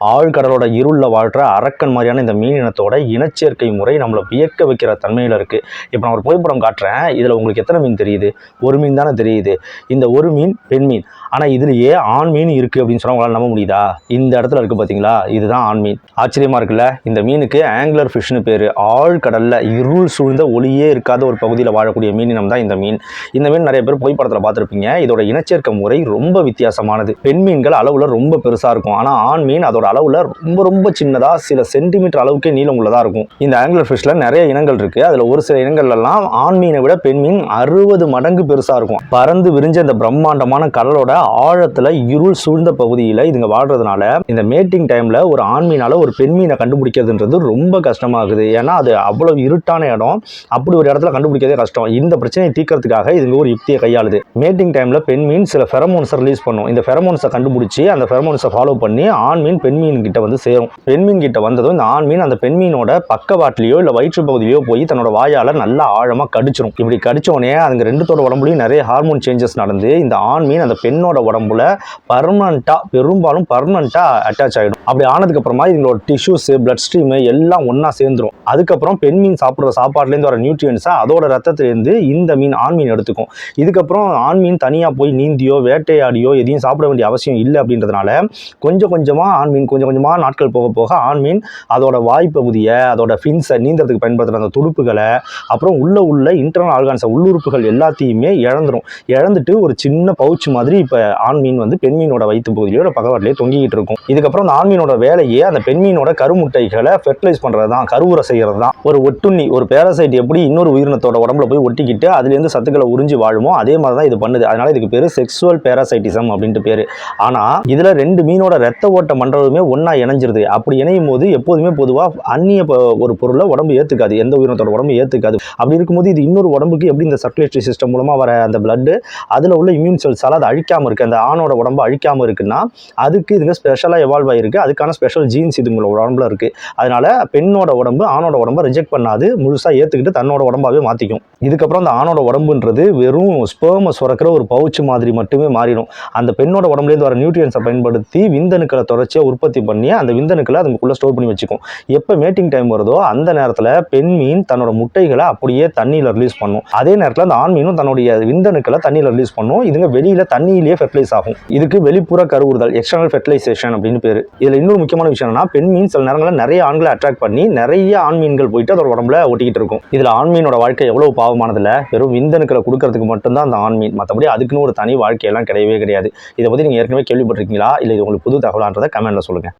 ஆழ்கடலோட இருளில் வாழ்கிற அரக்கன் மாதிரியான இந்த மீன் இனத்தோட இனச்சேர்க்கை முறை நம்மளை வியக்க வைக்கிற தன்மையில் இருக்குது இப்போ நான் ஒரு புகைப்படம் காட்டுறேன். இதில் உங்களுக்கு எத்தனை மீன் தெரியுது? ஒரு மீன் தானே தெரியுது. இந்த ஒரு மீன் பெண் மீன். ஆனால் இதுலேயே ஆண் மீன் இருக்குது அப்படின்னு சொன்னால் உங்களால் நம்ப முடியுதா? இந்த இடத்துல இருக்குது பார்த்தீங்களா இதுதான் ஆண் மீன். ஆச்சரியமாக இருக்குல்ல? இந்த மீனுக்கு ஆங்கிலர் ஃபிஷ்னு பேர். ஆழ்கடலில் இருள் சூழ்ந்த ஒளியே இருக்காத ஒரு பகுதியில் வாழக்கூடிய மீனினம் தான் இந்த மீன். இந்த மீன் நிறைய பேர் புகைப்படத்தில் பார்த்துருப்பீங்க. இதோட இனச்சேர்க்கை முறை ரொம்ப வித்தியாசமானது. பெண் மீன்கள் அளவில் ரொம்ப பெருசாக இருக்கும். ஆனால் ஆண் மீன் அதோட அளவில் ரொம்ப ரொம்ப சின்னதாக சில சென்டிமீட்டர் அளவுக்கே நீளம் உள்ளதாக இருக்கும். இந்த ஆங்கிலர் ஃபிஷ்ல நிறைய இனங்கள் இருக்குது அதில் ஒரு சில இனங்கள்லாம் ஆண் மீனை விட பெண் மீன் அறுபது மடங்கு பெருசாக இருக்கும். பறந்து விரிஞ்ச இந்த பிரம்மாண்டமான கடலோட ஆழத்தில் இருள் சூழ்ந்த பகுதியில் இதுங்க வாழ்றதுனால இந்த மேட்டிங் டைமில் ஒரு ஆண் மீனால் ஒரு பெண் மீனை கண்டுபிடிக்கிறதுன்றது ரொம்ப கஷ்டமாகுது. ஏன்னா அது அவ்வளோ இருட்டான இடம். அப்படி ஒரு இடத்துல கண்டுபிடிக்கிறதே கஷ்டம். இந்த பிரச்சனையை தீர்க்கறதுக்காக இதுங்க ஒரு யுக்தியை கையாளுது. மேட்டிங் டைமில் பெண் மீன் சில ஃபெரமோன்ஸை ரிலீஸ் பண்ணும். இந்த ஃபெரமோன்ஸை கண்டுபிடிச்சி அந்த ஃபெரமோன்ஸை ஃபாலோ பண்ணி ஆண் மீன் பெண் மீன் கிட்ட வந்து சேரும். பெண்மீன் கிட்ட வந்ததும் இந்த ஆண் மீன் அந்த பெண்மீனோட பக்கவாட்டிலேயோ இல்லை வயிற்று பகுதியிலையோ போய் தன்னோட வாயால் நல்லா ஆழமாக கடிச்சிரும். இப்படி கடிச்சோடனே அதுங்க ரெண்டுத்தோட உடம்புலையும் நிறைய ஹார்மோன் சேஞ்சஸ் நடந்து இந்த ஆண் மீன் அந்த பெண்ணோட உடம்புல பர்மனண்ட்டாக பெரும்பாலும் பர்மனண்ட்டாக அட்டாச் ஆகிடும் அப்படி ஆனதுக்கு அப்புறமா இதுங்களோட டிஷ்யூஸ் பிளட் ஸ்ட்ரீமு எல்லாம் ஒன்றா சேர்ந்துடும் அதுக்கப்புறம் பெண் மீன் சாப்பிட்ற சாப்பாடுலேருந்து வர நியூட்ரியன்ஸை அதோட ரத்தத்துலேருந்து இந்த மீன் ஆண் மீன் எடுத்துக்கும். இதுக்கப்புறம் ஆண் மீன் தனியாக போய் நீந்தியோ வேட்டையாடியோ எதையும் சாப்பிட வேண்டிய அவசியம் இல்லை அப்படின்றதுனால கொஞ்சம் கொஞ்சமாக ஆண் மீன் கொஞ்சம் கொஞ்சமாக நாட்கள் போக போக ஆண் மீன் அதோட வாய்ப்பகுதியை அதோட ஃபின்ஸை நீந்தறதுக்கு பயன்படுத்துகிற அந்த துடுப்புகளை அப்புறம் உள்ள உள்ள இன்டர்னல் ஆர்கான்ஸை உள்ளுறுப்புகள் எல்லாத்தையுமே இழந்துடும் இழந்துட்டு ஒரு சின்ன பவுச் மாதிரி இப்போ ஆண் மீன் வந்து பெண்மீனோட வயிற்று பகுதியோட பகவாட்டிலே தொங்கிக்கிட்டு இருக்கும். இதுக்கப்புறம் அந்த ஆண்மீனோட வேலையே அந்த பெண்மீனோட கருமுட்டைகளை ஃபெர்டிலைஸ் பண்ணுறது தான் கருவுரை செய்கிறது தான் ஒரு ஒட்டுண்ணி ஒரு பேரசைட் எப்படி இன்னொரு உயிரினத்தோட உடம்புல போய் ஒட்டிக்கிட்டு அதுலேருந்து சத்துக்களை உறிஞ்சி வாழுமோ அதே மாதிரி தான் இது பண்ணுது. அதனால இதுக்கு பேர் செக்ஸுவல் பேராசைட்டிசம் அப்படின்ட்டு பேர். ஆனால் இதில் ரெண்டு மீனோட ரத்த ஓட்ட எல்லாமே ஒன்றா இணைஞ்சிருது. அப்படி இணையும் போது எப்போதுமே பொதுவாக அந்நிய ஒரு பொருளை உடம்பு ஏற்றுக்காது எந்த உயிரினத்தோட உடம்பு ஏற்றுக்காது அப்படி இருக்கும்போது இது இன்னொரு உடம்புக்கு எப்படி இந்த சர்க்குலேட்டரி சிஸ்டம் மூலமாக வர அந்த பிளட்டு அதில் உள்ள இம்யூன் செல்ஸால் அது அழிக்காமல் இருக்குது அந்த ஆணோட உடம்பு அழிக்காமல் இருக்குன்னா அதுக்கு இதுங்க ஸ்பெஷலாக எவால்வ் ஆகிருக்கு அதுக்கான ஸ்பெஷல் ஜீன்ஸ் இதுங்களோட உடம்புல இருக்குது அதனால பெண்ணோட உடம்பு ஆணோட உடம்பை ரிஜெக்ட் பண்ணாது. முழுசாக ஏற்றுக்கிட்டு தன்னோட உடம்பாவே மாற்றிக்கும் இதுக்கப்புறம் அந்த ஆணோட உடம்புன்றது வெறும் ஸ்பேமை சுரக்கிற ஒரு பவுச்சு மாதிரி மட்டுமே மாறிடும். அந்த பெண்ணோட உடம்புலேருந்து வர நியூட்ரியன்ஸை பயன்படுத்தி விந்தணுக்களை தொடர்ச்சியாக உற்பத்தி பண்ணி அந்த விந்தணுக்களை அதுக்குள்ளே ஸ்டோர் பண்ணி வச்சுக்கும். எப்போ மேட்டிங் டைம் வருதோ அந்த நேரத்தில் பெண் மீன் தன்னோட முட்டைகளை அப்படியே தண்ணியில் ரிலீஸ் பண்ணும். அதே நேரத்தில் அந்த ஆண் மீனும் தன்னுடைய விந்தணுக்களை தண்ணியில் ரிலீஸ் பண்ணும். இதுங்க வெளியில் தண்ணியிலேயே ஃபெர்டிலைஸ் ஆகும். இதுக்கு வெளிப்புற கருவுறுதல் எக்ஸ்டர்னல் ஃபெர்டிலைசேஷன் அப்படின்னு பேர். இதில் இன்னொரு முக்கியமான விஷயம் என்னன்னா பெண் மீன் சில நேரங்களில் நிறைய ஆண்களை அட்ராக்ட் பண்ணி நிறைய ஆண் மீன்கள் போயிட்டு அதோட உடம்புல ஒட்டிக்கிட்டு இருக்கும். இதில் ஆண் மீனோட வாழ்க்கை எவ்வளோ பாவமானதில்ல. வெறும் விந்தணுக்களை கொடுக்கறதுக்கு மட்டும்தான் அந்த ஆண் மீன். மற்றபடி அதுக்குன்னு ஒரு தனி வாழ்க்கையெல்லாம் கிடையவே கிடையாது. இதை பற்றி நீங்கள் ஏற்கனவே கேள்விப்பட்டிருக்கீங்களா? இல்லை இது உங்களுக்கு புது தகவலான்றதை கமெண்ட்டில் சொல்லுங்கள்